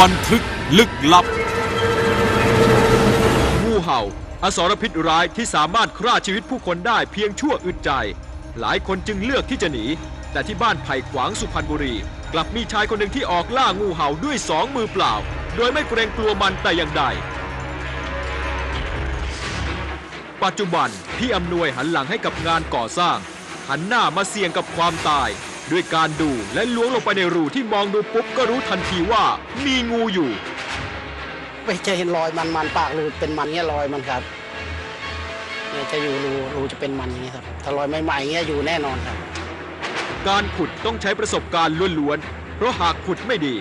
บันทึกลึกลับ งูเห่า อสรพิษร้ายที่สามารถฆ่าชีวิตผู้คนได้เพียงชั่วอึดใจ หลายคนจึงเลือกที่จะหนี แต่ที่บ้านไผ่ขวางสุพรรณบุรี กลับมีชายคนหนึ่งที่ออกล่างูเห่าด้วยสองมือเปล่า โดยไม่เกรงกลัวมันแต่อย่างใด ปัจจุบันพี่อำนวยหันหลังให้กับงานก่อสร้าง หันหน้ามาเสี่ยงกับความตาย ด้วยการดูและล้วงลงไปในรูที่มองดูปุ๊บก็รู้ทันทีว่ามีงูอยู่ไปจะเห็นรอยมันมันปากรูเป็นมันเงี้ยรอยมันครับเนี่ยจะอยู่รูรูจะเป็นมันอย่างเงี้ยครับถ้ารอยใหม่ๆเงี้ยอยู่แน่นอนครับ การขุดต้องใช้ประสบการณ์ล้วนๆ เพราะหากขุดไม่ดี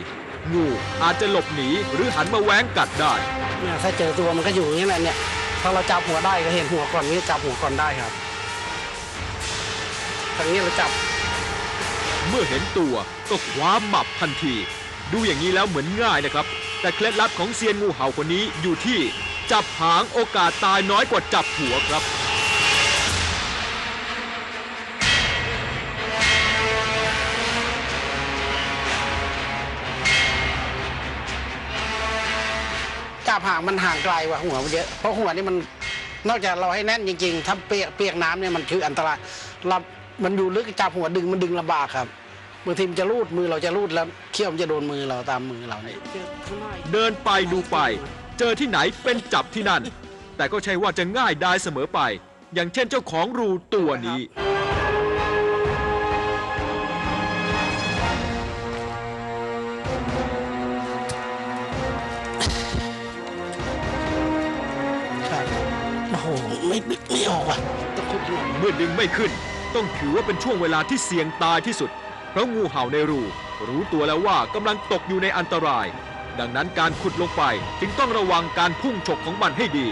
งูอาจจะหลบหนีหรือหันมาแหว้งกัดได้ เนี่ยถ้าเจอตัวมันก็อยู่อย่างนี้แหละเนี่ยถ้าเราจับหัวได้ก็เห็นหัวก่อนนี้จับหัวก่อนได้ครับทางนี้เราจับ เมื่อเห็นตัวก็คว้าหมับทันที ดูอย่างนี้แล้วเหมือนง่ายนะครับ แต่เคล็ดลับของเซียนงูเห่าคนนี้อยู่ที่จับหางโอกาสตายน้อยกว่าจับหัวครับจับหางมันห่างไกลกว่าหัวมันเยอะ เพราะหัวนี่มันนอกจากเราให้แน่นจริงๆ ถ้าเปียกเปียกน้ำเนี่ยมันคืออันตรายเรามันอยู่ลึกจับหัวดึงมันดึงลำบากครับ บางทีมันจะรูดมือเราจะรูดแล้วเขี้ยวมันจะโดนมือเราตามมือเราเนี่ยเดินไปดูไป เจอที่ไหนเป็นจับที่นั่น แต่ก็ใช่ว่าจะง่ายได้เสมอไป อย่างเช่นเจ้าของรูตัวนี้ ครับโอ้โหไม่ดึกไม่ออกว่ะต้องขุดหน่อยเมื่อดึงไม่ขึ้น ต้องถือว่าเป็นช่วงเวลาที่เสี่ยงตายที่สุด เพราะงูเห่าในรูรู้ตัวแล้วว่ากำลังตกอยู่ในอันตราย ดังนั้นการขุดลงไปจึงต้องระวังการพุ่งฉกของมันให้ดี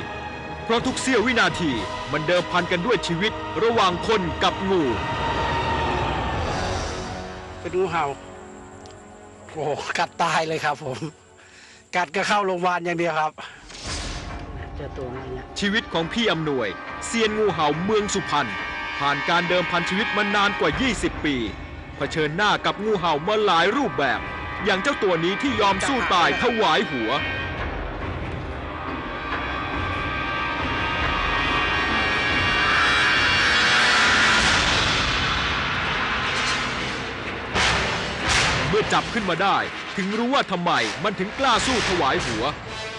เพราะทุกเสี้ยววินาทีมันเดิมพันกันด้วยชีวิตระหว่างคนกับงูเป็นงูเห่าโอ้โหกัดตายเลยครับผม กัดก็เข้าโรงพยาบาลอย่างเดียวครับเจอตัวอะไรเนี่ยชีวิตของพี่อำนวยเซียนงูเห่าเมืองสุพรรณผ่านการเดิมพันชีวิตมานานกว่า 20 ปี เผชิญหน้ากับงูเห่ามาหลายรูปแบบ อย่างเจ้าตัวนี้ที่ยอมสู้ตายถวายหัว เมื่อจับขึ้นมาได้ ถึงรู้ว่าทำไมมันถึงกล้าสู้ถวายหัว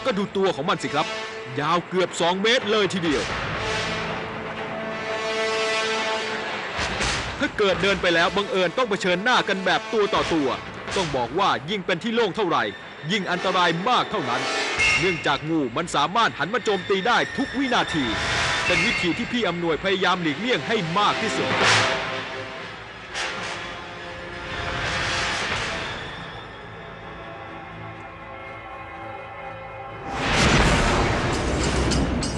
ก็ดูตัวของมันสิครับ ยาวเกือบ 2 เมตรเลยทีเดียว ถ้าเกิดเดินไปแล้วบังเอิญต้องเผชิญหน้ากันแบบตัวต่อตัว ต้องบอกว่ายิ่งเป็นที่โล่งเท่าไหร่ ยิ่งอันตรายมากเท่านั้น เนื่องจากงูมันสามารถหันมาโจมตีได้ทุกวินาที เป็นวิธีที่พี่อำนวยพยายามหลีกเลี่ยงให้มากที่สุด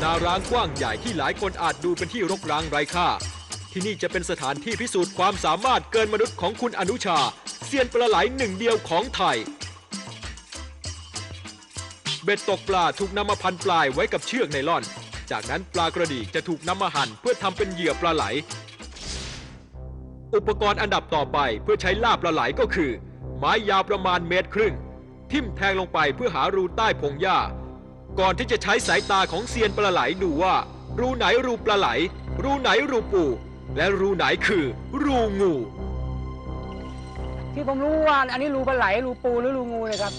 นาร้างกว้างใหญ่ที่หลายคนอาจดูเป็นที่รกร้างไร้ค่า ที่นี่จะเป็นสถานที่พิสูจน์ความสามารถเกินมนุษย์ของคุณอนุชาเซียนปลาไหลหนึ่งเดียวของไทย เบ็ดตกปลาถูกนำมาพันปลายไว้กับเชือกไนล่อน จากนั้นปลากระดีจะถูกนำมาหั่นเพื่อทำเป็นเหยื่อปลาไหล อุปกรณ์อันดับต่อไปเพื่อใช้ล่าปลาไหลก็คือ ไม้ยาวประมาณเมตรครึ่ง ทิ่มแทงลงไปเพื่อหารูใต้พงหญ้า ก่อนที่จะใช้สายตาของเซียนปลาไหลดูว่า รูไหนรูปลาไหล รูไหนรูปู และรูไหนคือ รูงู ที่ผมรู้ว่าอันนี้รูปลาไหลรูปูหรือรูงูเนะครับ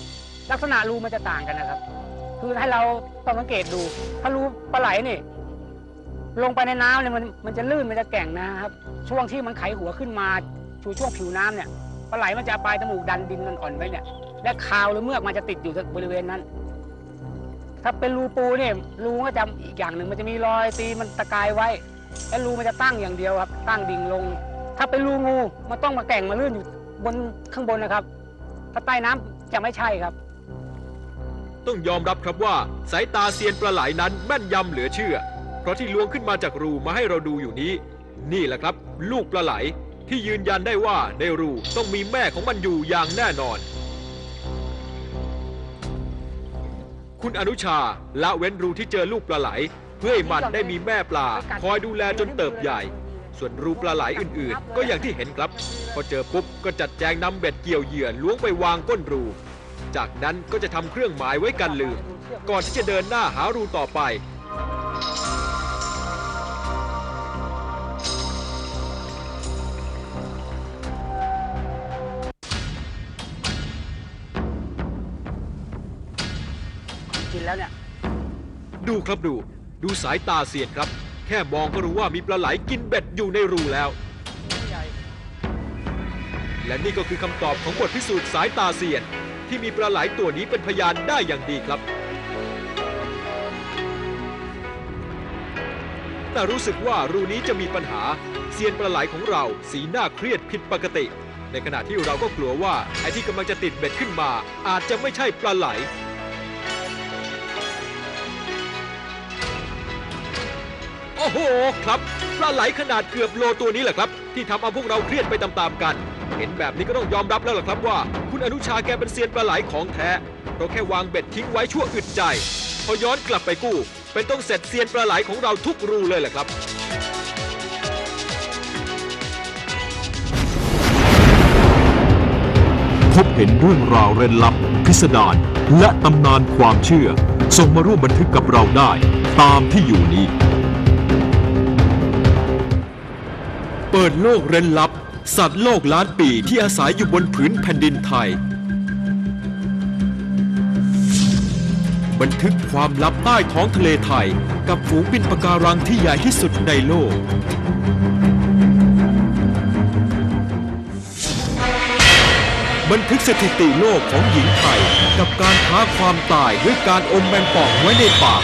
ลักษณะรูมันจะต่างกันนะครับ คือให้เราต้องสังเกตดู ถ้ารูปลาไหลนี่ ลงไปในน้ำเนี่ยมันมันจะลื่นมันจะแก่งนะครับ ช่วงที่มันไขหัวขึ้นมาชูช่วงผิวน้ำเนี่ยปลาไหลมันจะปลายจมูกดันดินมันอ่อนไว้เนี่ย และคาวหรือเมือกมันจะติดอยู่บริเวณนั้น ถ้าเป็นรูปูเนี่ยรูก็จะอีกอย่างหนึ่งมันจะมีรอยตีมันตะกายไว้ และรูมันจะตั้งอย่างเดียวครับ ตั้งดิ่งลง ถ้าเป็นรูงูมันต้องมาแก่งมาลื่นอยู่บนข้างบนนะครับ ถ้าใต้น้ำจะไม่ใช่ครับ ต้องยอมรับครับว่าสายตาเซียนปลาไหลนั้นแม่นยำเหลือเชื่อ เพราะที่ล้วงขึ้นมาจากรูมาให้เราดูอยู่นี้ นี่แหละครับ ลูกปลาไหลที่ยืนยันได้ว่าในรูต้องมีแม่ของมันอยู่อย่างแน่นอน คุณอนุชาละเว้นรูที่เจอลูกปลาไหล เพื่อให้มันได้มีแม่ปลา คอยดูแลจนเติบใหญ่ ส่วนรูปลาไหลอื่นๆ ก็อย่างที่เห็นครับ พอเจอปุ๊บก็จัดแจงนำเบ็ดเกี่ยวเหยื่อล้วงไปวางก้นรู จากนั้นก็จะทำเครื่องหมายไว้กันลืม ก่อนที่จะเดินหน้าหารูต่อไป กินแล้วเนี่ย ดูครับดู ดูสายตาเสียนครับ แค่มองก็รู้ว่ามีปลาไหลกินเบ็ดอยู่ในรูแล้ว และนี่ก็คือคำตอบของบทพิสูจน์สายตาเสียนที่มีปลาไหลตัวนี้เป็นพยานได้อย่างดีครับ แต่รู้สึกว่ารูนี้จะมีปัญหา เซียนปลาไหลของเราสีหน้าเครียดผิดปกติ ในขณะที่เราก็กลัวว่าไอ้ที่กำลังจะติดเบ็ดขึ้นมา อาจจะไม่ใช่ปลาไหล โอ้โหครับปลาไหลขนาดเกือบโลตัวนี้แหละครับ ที่ทำเอาพวกเราเครียดไปตามๆกัน เห็นแบบนี้ก็ต้องยอมรับแล้วล่ะครับว่า คุณอนุชาแกเป็นเซียนปลาไหลของแท้เราแค่วางเบ็ดทิ้งไว้ชั่วอึดใจ พอย้อนกลับไปกู้ เป็นต้องเสร็จเซียนปลาไหลของเราทุกรูเลยแหละครับพบเห็นเรื่องราวเร้นลับ พิสดารและตำนานความเชื่อ ส่งมาร่วมบันทึกกับเราได้ ตามที่อยู่นี้ เปิดโลกเร้นลับ สัตว์โลกล้านปีที่อาศัยอยู่บนผืนแผ่นดินไทย บันทึกความลับใต้ท้องทะเลไทย กับฝูงบินปะการังที่ใหญ่ที่สุดในโลก บันทึกสถิติโลกของหญิงไทย กับการท้าความตายด้วยการอมแมงป่องไว้ในปาก